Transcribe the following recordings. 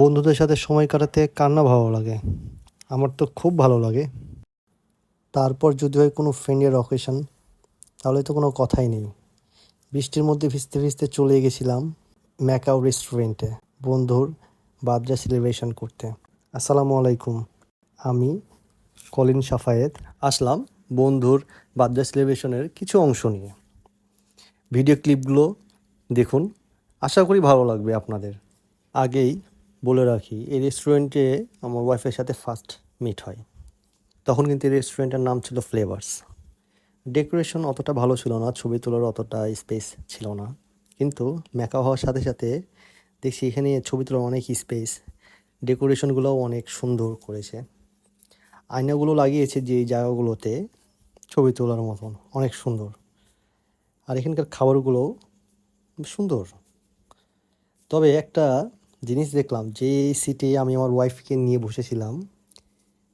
বন্ধুদের সাথে সময় কাটাতে কার না ভালো লাগে। আমার তো খুব ভালো লাগে। তারপর যদি হয় কোনো ফ্রেন্ডের অকেশন তাহলে তো কোনো কথাই নেই। বৃষ্টির মধ্যে ভিজতে ভিজতে চলে গেছিলাম ম্যাকাও রেস্টুরেন্টে বন্ধুর বার্থডে সেলিব্রেশন করতে। আসসালামু আলাইকুম। আমি কলিন সাফায়েত। আসলাম বন্ধুর বার্থডে সেলিব্রেশনের কিছু অংশ নিয়ে। ভিডিও ক্লিপগুলো দেখুন। আশা করি ভালো লাগবে আপনাদের। আগেই বলে রাখি, এই রেস্টুরেন্টে আমার ওয়াইফের সাথে ফার্স্ট মিট হয়। তখন কিন্তু এই রেস্টুরেন্টের নাম ছিল ফ্লেভার্স ডেকোরেশন অতটা ভালো ছিল না, ছবি তোলার অতটা স্পেস ছিল না। কিন্তু মেকা হওয়ার সাথে সাথে দেখছি এখানে ছবি তোলার অনেক স্পেস ডেকোরেশনগুলোও অনেক সুন্দর করেছে। আয়নাগুলো লাগিয়েছে যে জায়গাগুলোতে ছবি তোলার মতন, অনেক সুন্দর। আর এখানকার খাবারগুলো সুন্দর। তবে একটা জিনিস দেখলাম যে সিটে আমি আমার ওয়াইফকে নিয়ে বসেছিলাম,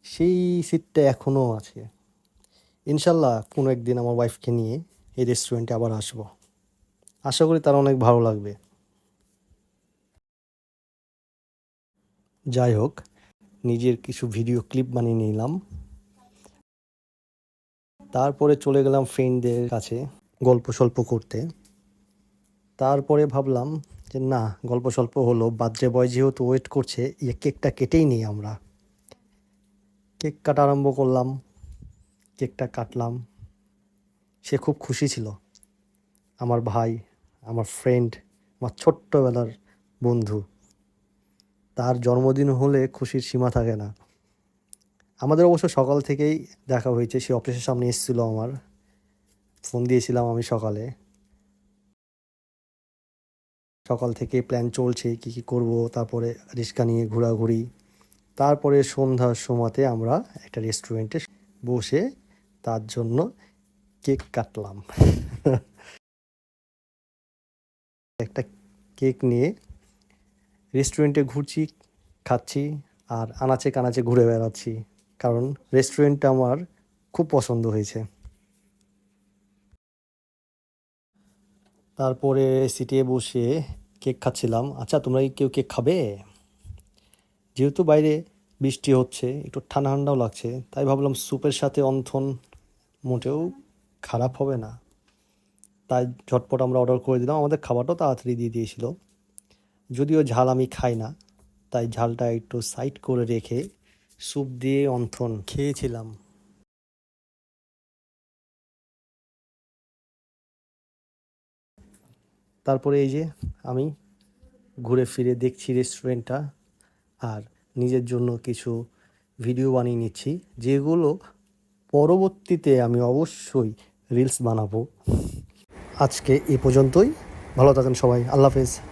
সেই সিটটা এখনও আছে। ইনশাল্লাহ কোনো একদিন আমার ওয়াইফকে নিয়ে এই রেস্টুরেন্টে আবার আসব। আশা করি তার অনেক ভালো লাগবে। যাই হোক, নিজের কিছু ভিডিও ক্লিপ বানিয়ে নিলাম। তারপরে চলে গেলাম ফ্রেন্ডদের কাছে গল্প সল্প করতে। তারপরে ভাবলাম যে না, গল্প সল্প হলো বার্থডে বয় যেহেতু ওয়েট করছে ইয়ে কেকটা কেটেই নিই আমরা। কেক কাটা আরম্ভ করলাম, কেকটা কাটলাম। সে খুব খুশি ছিল। আমার ভাই, আমার ফ্রেন্ড আমার ছোট্টবেলার বন্ধু। তার জন্মদিন হলে খুশির সীমা থাকে না। আমাদের অবশ্য সকাল থেকেই দেখা হয়েছে, সে অফিসের সামনে এসেছিল আমার। ফোন দিয়েছিলাম আমি সকালে। সকাল থেকে প্ল্যান চলছে, কী কী করব, তারপরে রিক্সা নিয়ে ঘোরাঘুরি। তারপরে সন্ধ্যার সময়তে আমরা একটা রেস্টুরেন্টে বসে তার জন্য কেক কাটলাম। একটা কেক নিয়ে রেস্টুরেন্টে ঘুরছি, খাচ্ছি আর আনাচে কানাচে ঘুরে বেড়াচ্ছি। কারণ রেস্টুরেন্টটা আমার খুব পছন্দ হয়েছে। তারপরে সিটে বসে কেক খাচ্ছিলাম। আচ্ছা তোমরা কি কেউ কেক খাবে? যেহেতু বাইরে বৃষ্টি হচ্ছে, একটু ঠান্ডা ঠান্ডাও লাগছে, তাই ভাবলাম স্যুপের সাথে অন্থন মোটেও খারাপ হবে না। তাই ঝটপট আমরা অর্ডার করে দিলাম। আমাদের খাবারটাও তাড়াতাড়ি দিয়ে দিয়েছিল। যদিও ঝাল আমি খাই না, তাই ঝালটা একটু সাইড করে রেখে স্যুপ দিয়ে অন্থন খেয়েছিলাম। তারপরে এই যে আমি ঘুরে ফিরে দেখছি রেস্টুরেন্টটা আর নিজের জন্য কিছু ভিডিও বানিয়ে নিচ্ছি, যেগুলো পরবর্তীতে আমি অবশ্যই রিলস বানাবো। আজকে এ পর্যন্তই। ভালো থাকেন সবাই। আল্লাহ হাফেজ।